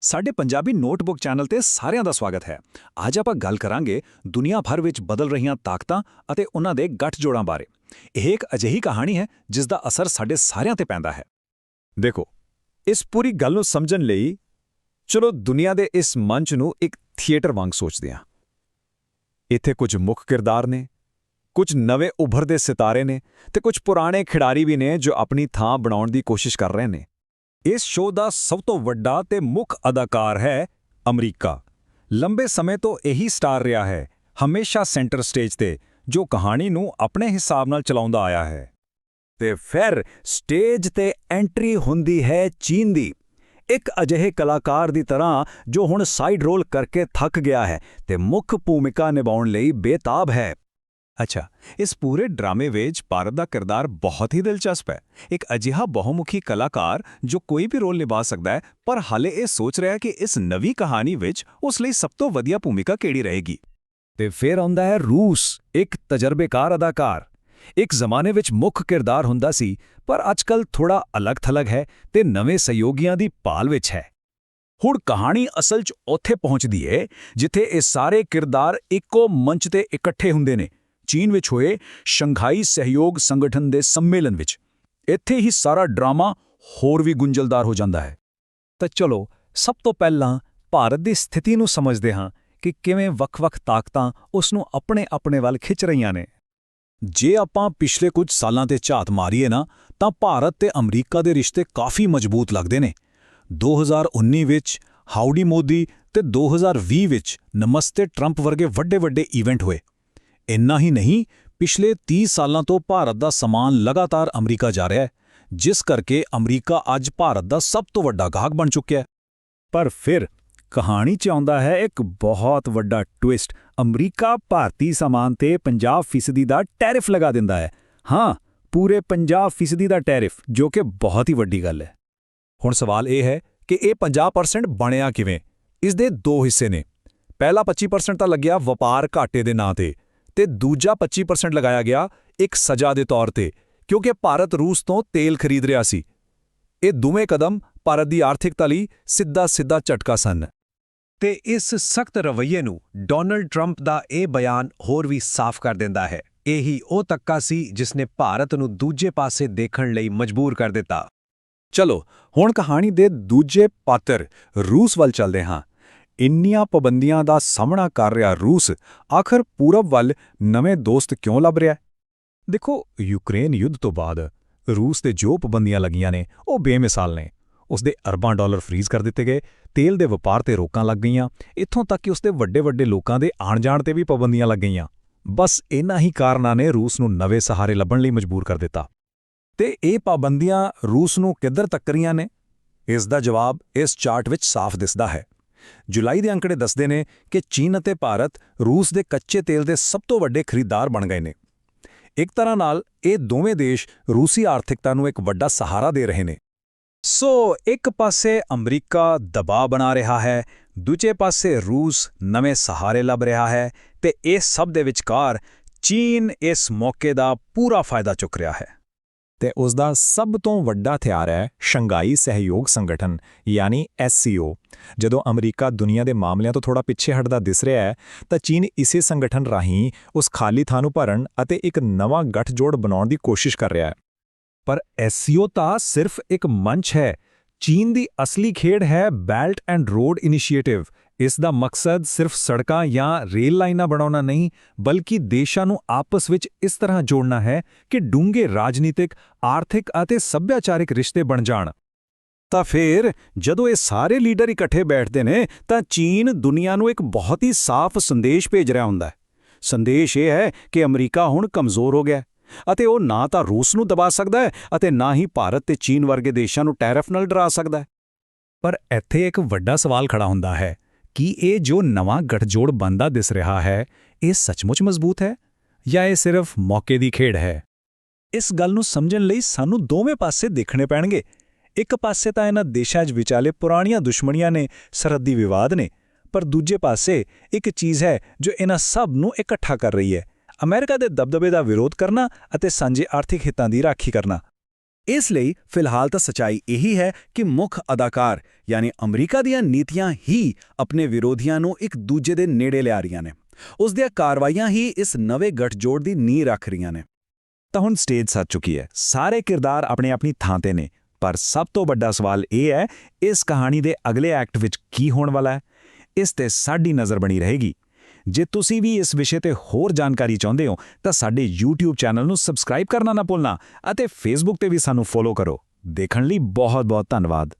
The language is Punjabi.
ਸਾਡੇ ਪੰਜਾਬੀ ਨੋਟਬੁੱਕ ਚੈਨਲ ਤੇ ਸਾਰਿਆਂ ਦਾ ਸਵਾਗਤ ਹੈ। ਅੱਜ ਆਪਾਂ ਗੱਲ ਕਰਾਂਗੇ ਦੁਨੀਆ ਭਰ ਵਿੱਚ ਬਦਲ ਰਹੀਆਂ ਤਾਕਤਾਂ ਅਤੇ ਉਹਨਾਂ ਦੇ ਗੱਠਜੋੜਾਂ ਬਾਰੇ। ਇਹ ਇੱਕ ਅਜਿਹੀ ਕਹਾਣੀ ਹੈ ਜਿਸ ਦਾ ਅਸਰ ਸਾਡੇ ਸਾਰਿਆਂ ਤੇ ਪੈਂਦਾ ਹੈ। ਦੇਖੋ, ਇਸ ਪੂਰੀ ਗੱਲ ਨੂੰ ਸਮਝਣ ਲਈ ਚਲੋ ਦੁਨੀਆ ਦੇ ਇਸ ਮੰਚ ਨੂੰ ਇੱਕ ਥੀਏਟਰ ਵਾਂਗ ਸੋਚਦੇ ਹਾਂ। ਇੱਥੇ ਕੁਝ ਮੁੱਖ ਕਿਰਦਾਰ ਨੇ, ਕੁਝ ਨਵੇਂ ਉਭਰਦੇ ਸਿਤਾਰੇ ਨੇ ਤੇ ਕੁਝ ਪੁਰਾਣੇ ਖਿਡਾਰੀ ਵੀ ਨੇ ਜੋ ਆਪਣੀ ਥਾਂ ਬਣਾਉਣ ਦੀ ਕੋਸ਼ਿਸ਼ ਕਰ ਰਹੇ ਨੇ। ਇਸ ਸ਼ੋਅ ਦਾ ਸਭ ਤੋਂ ਵੱਡਾ ਤੇ ਮੁੱਖ ਅਦਾਕਾਰ ਹੈ ਅਮਰੀਕਾ। ਲੰਬੇ ਸਮੇਂ ਤੋਂ ਇਹੀ ਸਟਾਰ ਰਿਹਾ ਹੈ, ਹਮੇਸ਼ਾ ਸੈਂਟਰ ਸਟੇਜ ਤੇ, ਜੋ ਕਹਾਣੀ ਨੂੰ ਆਪਣੇ ਹਿਸਾਬ ਨਾਲ ਚਲਾਉਂਦਾ ਆਇਆ ਹੈ। ਤੇ ਫਿਰ ਸਟੇਜ ਤੇ ਐਂਟਰੀ ਹੁੰਦੀ ਹੈ ਚੀਨ ਦੀ। ਇੱਕ ਅਜਿਹੇ ਕਲਾਕਾਰ ਦੀ ਤਰ੍ਹਾਂ ਜੋ ਹੁਣ ਸਾਈਡ ਰੋਲ ਕਰਕੇ ਥੱਕ ਗਿਆ ਹੈ ਤੇ ਮੁੱਖ ਭੂਮਿਕਾ ਨਿਭਾਉਣ ਲਈ ਬੇਤਾਬ ਹੈ। ਅੱਛਾ, ਇਸ ਪੂਰੇ ਡਰਾਮੇ ਵਿੱਚ ਭਾਰਤ ਦਾ ਕਿਰਦਾਰ ਬਹੁਤ ਹੀ ਦਿਲਚਸਪ ਹੈ। ਇੱਕ ਅਜਿਹਾ ਬਹੁਮੁਖੀ ਕਲਾਕਾਰ ਜੋ ਕੋਈ ਵੀ ਰੋਲ ਨਿਭਾ ਸਕਦਾ ਹੈ, ਪਰ ਹਾਲੇ ਇਹ ਸੋਚ ਰਿਹਾ ਕਿ ਇਸ ਨਵੀਂ ਕਹਾਣੀ ਵਿੱਚ ਉਸ ਲਈ ਸਭ ਤੋਂ ਵਧੀਆ ਭੂਮਿਕਾ ਕਿਹੜੀ ਰਹੇਗੀ। ਤੇ ਫਿਰ ਆਉਂਦਾ ਹੈ ਰੂਸ, ਇੱਕ ਤਜਰਬੇਕਾਰ ਅਦਾਕਾਰ। ਇੱਕ ਜ਼ਮਾਨੇ ਵਿੱਚ ਮੁੱਖ ਕਿਰਦਾਰ ਹੁੰਦਾ ਸੀ, ਪਰ ਅੱਜਕੱਲ ਥੋੜਾ ਅਲੱਗ-ਥਲੱਗ ਹੈ ਤੇ ਨਵੇਂ ਸਹਿਯੋਗੀਆਂ ਦੀ ਭਾਲ ਵਿੱਚ ਹੈ। ਹੁਣ ਕਹਾਣੀ ਅਸਲ 'ਚ ਉੱਥੇ ਪਹੁੰਚਦੀ ਹੈ ਜਿੱਥੇ ਇਹ ਸਾਰੇ ਕਿਰਦਾਰ ਇੱਕੋ ਮੰਚ ਤੇ ਇਕੱਠੇ ਹੁੰਦੇ ਨੇ। ਚੀਨ ਵਿੱਚ ਹੋਏ ਸ਼ੰਘਾਈ ਸਹਿਯੋਗ ਸੰਗਠਨ ਦੇ ਸੰਮੇਲਨ ਵਿੱਚ। ਇੱਥੇ ਹੀ ਸਾਰਾ ਡਰਾਮਾ ਹੋਰ ਵੀ ਗੁੰਝਲਦਾਰ ਹੋ ਜਾਂਦਾ ਹੈ। ਤਾਂ ਚਲੋ, ਸਭ ਤੋਂ ਪਹਿਲਾਂ ਭਾਰਤ ਦੀ ਸਥਿਤੀ ਨੂੰ ਸਮਝਦੇ ਹਾਂ ਕਿ ਕਿਵੇਂ ਵੱਖ-ਵੱਖ ਤਾਕਤਾਂ ਉਸ ਨੂੰ ਆਪਣੇ-ਆਪਣੇ ਵੱਲ ਖਿੱਚ ਰਹੀਆਂ ਨੇ। ਜੇ ਆਪਾਂ ਪਿਛਲੇ ਕੁਝ ਸਾਲਾਂ ਤੇ ਝਾਤ ਮਾਰੀਏ ਨਾ, ਤਾਂ ਭਾਰਤ ਤੇ ਅਮਰੀਕਾ ਦੇ ਰਿਸ਼ਤੇ ਕਾਫੀ ਮਜ਼ਬੂਤ ਲੱਗਦੇ ਨੇ। 2019 ਵਿੱਚ ਹਾਊਡੀ ਮੋਦੀ ਤੇ 2020 ਵਿੱਚ ਨਮਸਤੇ ਟਰੰਪ ਵਰਗੇ ਵੱਡੇ-ਵੱਡੇ ਇਵੈਂਟ ਹੋਏ। ਇੰਨਾ ਹੀ ਨਹੀਂ, ਪਿਛਲੇ 30 ਸਾਲਾਂ ਤੋਂ ਭਾਰਤ ਦਾ ਸਮਾਨ ਲਗਾਤਾਰ ਅਮਰੀਕਾ ਜਾ ਰਿਹਾ ਹੈ, ਜਿਸ ਕਰਕੇ ਅਮਰੀਕਾ ਅੱਜ ਭਾਰਤ ਦਾ ਸਭ ਤੋਂ ਵੱਡਾ ਗਾਹਕ ਬਣ ਚੁੱਕਿਆ ਹੈ। ਪਰ ਫਿਰ ਕਹਾਣੀ 'ਚ ਆਉਂਦਾ ਹੈ ਇੱਕ ਬਹੁਤ ਵੱਡਾ ਟਵਿਸਟ, ਅਮਰੀਕਾ ਭਾਰਤੀ ਸਮਾਨ ਤੇ 50% ਦਾ ਟੈਰਿਫ ਲਗਾ ਦਿੰਦਾ ਹੈ। ਹਾਂ, ਪੂਰੇ 50% ਦਾ ਟੈਰਿਫ, ਜੋ ਕਿ ਬਹੁਤ ਹੀ ਵੱਡੀ ਗੱਲ ਹੈ। ਹੁਣ ਸਵਾਲ ਇਹ ਹੈ ਕਿ ਇਹ 50% ਬਣਿਆ ਕਿਵੇਂ? ਇਸ ਦੇ ਦੋ ਹਿੱਸੇ ਨੇ। ਪਹਿਲਾ 25% ਤਾਂ ਲੱਗਿਆ ਵਪਾਰ ਘਾਟੇ ਦੇ ਨਾਂ ਤੇ। ਤੇ ਦੂਜਾ 25% ਲਗਾਇਆ ਗਿਆ ਇੱਕ ਸਜ਼ਾ ਦੇ ਤੌਰ ਤੇ, ਕਿਉਂਕਿ ਭਾਰਤ ਰੂਸ ਤੋਂ ਤੇਲ ਖਰੀਦ ਰਿਹਾ ਸੀ। ਇਹ ਦੋਵੇਂ ਕਦਮ ਭਾਰਤ ਦੀ ਆਰਥਿਕਤਾ ਲਈ ਸਿੱਧਾ ਸਿੱਧਾ ਝਟਕਾ ਸਨ। ਤੇ ਇਸ ਸਖਤ ਰਵੱਈਏ ਨੂੰ ਡੋਨਲਡ ਟਰੰਪ ਦਾ ਇਹ ਬਿਆਨ ਹੋਰ ਵੀ ਸਾਫ਼ ਕਰ ਦਿੰਦਾ ਹੈ। ਇਹੀ ਉਹ ਤੱਕਾ ਸੀ ਜਿਸ ਨੇ ਭਾਰਤ ਨੂੰ ਦੂਜੇ ਪਾਸੇ ਦੇਖਣ ਲਈ ਮਜਬੂਰ ਕਰ ਦਿੱਤਾ। ਚਲੋ, ਹੁਣ ਕਹਾਣੀ ਦੇ ਦੂਜੇ ਪਾਤਰ ਰੂਸ ਵੱਲ ਚੱਲਦੇ ਹਾਂ। ਇੰਨੀਆਂ ਪਾਬੰਦੀਆਂ ਦਾ ਸਾਹਮਣਾ ਕਰ ਰਿਹਾ ਰੂਸ, ਆਖਰ ਪੂਰਬ ਵੱਲ ਨਵੇਂ ਦੋਸਤ ਕਿਉਂ ਲੱਭ ਰਿਹਾ? ਦੇਖੋ, ਯੂਕਰੇਨ ਯੁੱਧ ਤੋਂ ਬਾਅਦ ਰੂਸ ਤੇ ਜੋ ਪਾਬੰਦੀਆਂ ਲੱਗੀਆਂ ਨੇ, ਉਹ ਬੇਮਿਸਾਲ ਨੇ। ਉਸ ਦੇ ਅਰਬਾਂ ਡਾਲਰ ਫ੍ਰੀਜ਼ ਕਰ ਦਿੱਤੇ ਗਏ, ਤੇਲ ਦੇ ਵਪਾਰ ਤੇ ਰੋਕਾਂ ਲੱਗ ਗਈਆਂ, ਇੱਥੋਂ ਤੱਕ ਕਿ ਉਸ ਦੇ ਵੱਡੇ ਵੱਡੇ ਲੋਕਾਂ ਦੇ ਆਣ ਜਾਣ ਤੇ ਵੀ ਪਾਬੰਦੀਆਂ ਲੱਗ ਗਈਆਂ। ਬਸ ਇਨ੍ਹਾਂ ਹੀ ਕਾਰਨਾਂ ਨੇ ਰੂਸ ਨੂੰ ਨਵੇਂ ਸਹਾਰੇ ਲੱਭਣ ਲਈ ਮਜਬੂਰ ਕਰ ਦਿੱਤਾ। ਤੇ ਇਹ ਪਾਬੰਦੀਆਂ ਰੂਸ ਨੂੰ ਕਿੱਧਰ ਤੱਕ ਰਹੀਆਂ ਨੇ? ਇਸ ਦਾ ਜਵਾਬ ਇਸ ਚਾਰਟ ਵਿੱਚ ਸਾਫ਼ ਦਿਸਦਾ ਹੈ। ਜੁਲਾਈ ਦੇ ਅੰਕੜੇ ਦੱਸਦੇ ਨੇ ਕਿ ਚੀਨ ਅਤੇ ਭਾਰਤ ਰੂਸ ਦੇ ਕੱਚੇ ਤੇਲ ਦੇ ਸਭ ਤੋਂ ਵੱਡੇ ਖਰੀਦਦਾਰ ਬਣ ਗਏ ਨੇ। ਇੱਕ ਤਰ੍ਹਾਂ ਨਾਲ ਇਹ ਦੋਵੇਂ ਦੇਸ਼ ਰੂਸੀ ਆਰਥਿਕਤਾ ਨੂੰ ਇੱਕ ਵੱਡਾ ਸਹਾਰਾ ਦੇ ਰਹੇ ਨੇ। ਸੋ ਇੱਕ ਪਾਸੇ ਅਮਰੀਕਾ ਦਬਾਅ ਬਣਾ ਰਿਹਾ ਹੈ, ਦੂਜੇ ਪਾਸੇ ਰੂਸ ਨਵੇਂ ਸਹਾਰੇ ਲੱਭ ਰਿਹਾ ਹੈ ਤੇ ਇਹ ਸਭ ਦੇ ਵਿਚਕਾਰ ਚੀਨ ਇਸ ਮੌਕੇ ਦਾ ਪੂਰਾ ਫਾਇਦਾ ਚੁੱਕ ਰਿਹਾ ਹੈ। ਤੇ ਉਸ ਦਾ ਸਭ ਤੋਂ ਵੱਡਾ ਹਥਿਆਰ ਹੈ ਸ਼ੰਘਾਈ ਸਹਿਯੋਗ ਸੰਗਠਨ, ਯਾਨੀ SCO ਜਦੋਂ ਅਮਰੀਕਾ ਦੁਨੀਆ ਦੇ ਮਾਮਲਿਆਂ ਤੋਂ ਥੋੜਾ ਪਿੱਛੇ ਹਟਦਾ ਦਿਸ ਰਿਹਾ ਹੈ, ਤਾਂ ਚੀਨ ਇਸੇ ਸੰਗਠਨ ਰਾਹੀਂ ਉਸ ਖਾਲੀ ਥਾਂ ਨੂੰ ਭਰਨ ਅਤੇ ਇੱਕ ਨਵਾਂ ਗੱਠਜੋੜ ਬਣਾਉਣ ਦੀ ਕੋਸ਼ਿਸ਼ ਕਰ ਰਿਹਾ ਹੈ। ਪਰ SCO ਤਾਂ ਸਿਰਫ ਇੱਕ ਮੰਚ ਹੈ। ਚੀਨ ਦੀ ਅਸਲੀ ਖੇਡ ਹੈ ਬੈਲਟ ਐਂਡ ਰੋਡ ਇਨੀਸ਼ੀਏਟਿਵ। ਇਸ ਦਾ ਮਕਸਦ ਸਿਰਫ ਸੜਕਾਂ ਜਾਂ ਰੇਲ ਲਾਈਨਾਂ ਬਣਾਉਣਾ ਨਹੀਂ, ਬਲਕਿ ਦੇਸ਼ਾਂ ਨੂੰ ਆਪਸ ਵਿੱਚ ਇਸ ਤਰ੍ਹਾਂ ਜੋੜਨਾ ਹੈ ਕਿ ਡੂੰਘੇ ਰਾਜਨੀਤਿਕ, ਆਰਥਿਕ ਅਤੇ ਸੱਭਿਆਚਾਰਿਕ ਰਿਸ਼ਤੇ ਬਣ ਜਾਣ। ਤਾਂ ਫਿਰ, ਜਦੋਂ ਇਹ ਸਾਰੇ ਲੀਡਰ ਇਕੱਠੇ ਬੈਠਦੇ ਨੇ, ਤਾਂ ਚੀਨ ਦੁਨੀਆ ਨੂੰ ਇੱਕ ਬਹੁਤ ਹੀ ਸਾਫ਼ ਸੰਦੇਸ਼ ਭੇਜ ਰਿਹਾ ਹੁੰਦਾ ਹੈ। ਸੰਦੇਸ਼ ਇਹ ਹੈ ਕਿ ਅਮਰੀਕਾ ਹੁਣ ਕਮਜ਼ੋਰ ਹੋ ਗਿਆ ਅਤੇ ਉਹ ਨਾ ਤਾਂ ਰੂਸ ਨੂੰ ਦਬਾ ਸਕਦਾ ਹੈ ਅਤੇ ਨਾ ਹੀ ਭਾਰਤ ਤੇ ਚੀਨ ਵਰਗੇ ਦੇਸ਼ਾਂ ਨੂੰ ਟੈਰਫ ਨਾਲ ਡਰਾ ਸਕਦਾ ਹੈ। ਪਰ ਇੱਥੇ ਇੱਕ ਵੱਡਾ ਸਵਾਲ ਖੜਾ ਹੁੰਦਾ ਹੈ ਕੀ ਇਹ ਜੋ ਨਵਾਂ ਗਠਜੋੜ ਬੰਦਾ ਦਿਸ ਰਿਹਾ ਹੈ, ਇਹ ਸੱਚਮੁੱਚ ਮਜ਼ਬੂਤ ਹੈ ਜਾਂ ਇਹ ਸਿਰਫ ਮੌਕੇ ਦੀ ਖੇਡ ਹੈ? ਇਸ ਗੱਲ ਨੂੰ ਸਮਝਣ ਲਈ ਸਾਨੂੰ ਦੋਵੇਂ ਪਾਸੇ ਦੇਖਣੇ ਪੈਣਗੇ। ਇੱਕ ਪਾਸੇ ਤਾਂ ਇਹਨਾਂ ਦੇਸ਼ਾਂ 'ਚ ਵਿਚਾਲੇ ਪੁਰਾਣੀਆਂ ਦੁਸ਼ਮਣੀਆਂ ਨੇ ਸਰਹੱਦੀ ਵਿਵਾਦ ਨੇ, ਪਰ ਦੂਜੇ ਪਾਸੇ ਇੱਕ ਚੀਜ਼ ਹੈ ਜੋ ਇਹਨਾਂ ਸਭ ਨੂੰ ਇਕੱਠਾ ਕਰ ਰਹੀ ਹੈ। ਅਮਰੀਕਾ ਦੇ ਦਬਦਬੇ ਦਾ ਵਿਰੋਧ ਕਰਨਾ ਅਤੇ ਸਾਂਝੇ ਆਰਥਿਕ ਹਿੱਤਾਂ ਦੀ ਰਾਖੀ ਕਰਨਾ। ਇਸ ਲਈ ਫਿਲਹਾਲ ਤਾਂ ਸਚਾਈ ਇਹੀ ਹੈ ਕਿ ਮੁੱਖ ਅਦਾਕਾਰ, ਯਾਨੀ ਅਮਰੀਕਾ ਦੀਆਂ ਨੀਤੀਆਂ ਹੀ ਆਪਣੇ ਵਿਰੋਧੀਆਂ ਨੂੰ ਇੱਕ ਦੂਜੇ ਦੇ ਨੇੜੇ ਲਿਆ ਰਹੀਆਂ ਨੇ। ਉਸ ਦੀਆਂ ਕਾਰਵਾਈਆਂ ਹੀ ਇਸ ਨਵੇਂ ਗੱਠਜੋੜ ਦੀ ਨੀਂਹ ਰੱਖ ਰਹੀਆਂ ਨੇ। ਤਾਂ ਹੁਣ ਸਟੇਜ ਸੱਜ ਚੁੱਕੀ ਹੈ। ਸਾਰੇ ਕਿਰਦਾਰ ਆਪਣੇ ਆਪਣੀ ਥਾਂ ਤੇ ਨੇ। ਪਰ ਸਭ ਤੋਂ ਵੱਡਾ ਸਵਾਲ ਇਹ ਹੈ, ਇਸ ਕਹਾਣੀ ਦੇ ਅਗਲੇ ਐਕਟ ਵਿੱਚ ਕੀ ਹੋਣ ਵਾਲਾ ਹੈ? ਇਸ ਤੇ ਸਾਡੀ ਨਜ਼ਰ ਬਣੀ ਰਹੇਗੀ। ਜੇ ਤੁਸੀਂ ਵੀ ਇਸ ਵਿਸ਼ੇ ਤੇ ਹੋਰ ਜਾਣਕਾਰੀ ਚਾਹੁੰਦੇ ਹੋ, ਤਾਂ ਸਾਡੇ YouTube ਚੈਨਲ ਨੂੰ ਸਬਸਕ੍ਰਾਈਬ ਕਰਨਾ ਨਾ ਭੁੱਲਣਾ ਅਤੇ Facebook ਤੇ ਵੀ ਸਾਨੂੰ ਫੋਲੋ ਕਰੋ। ਦੇਖਣ ਲਈ ਬਹੁਤ ਬਹੁਤ ਧੰਨਵਾਦ।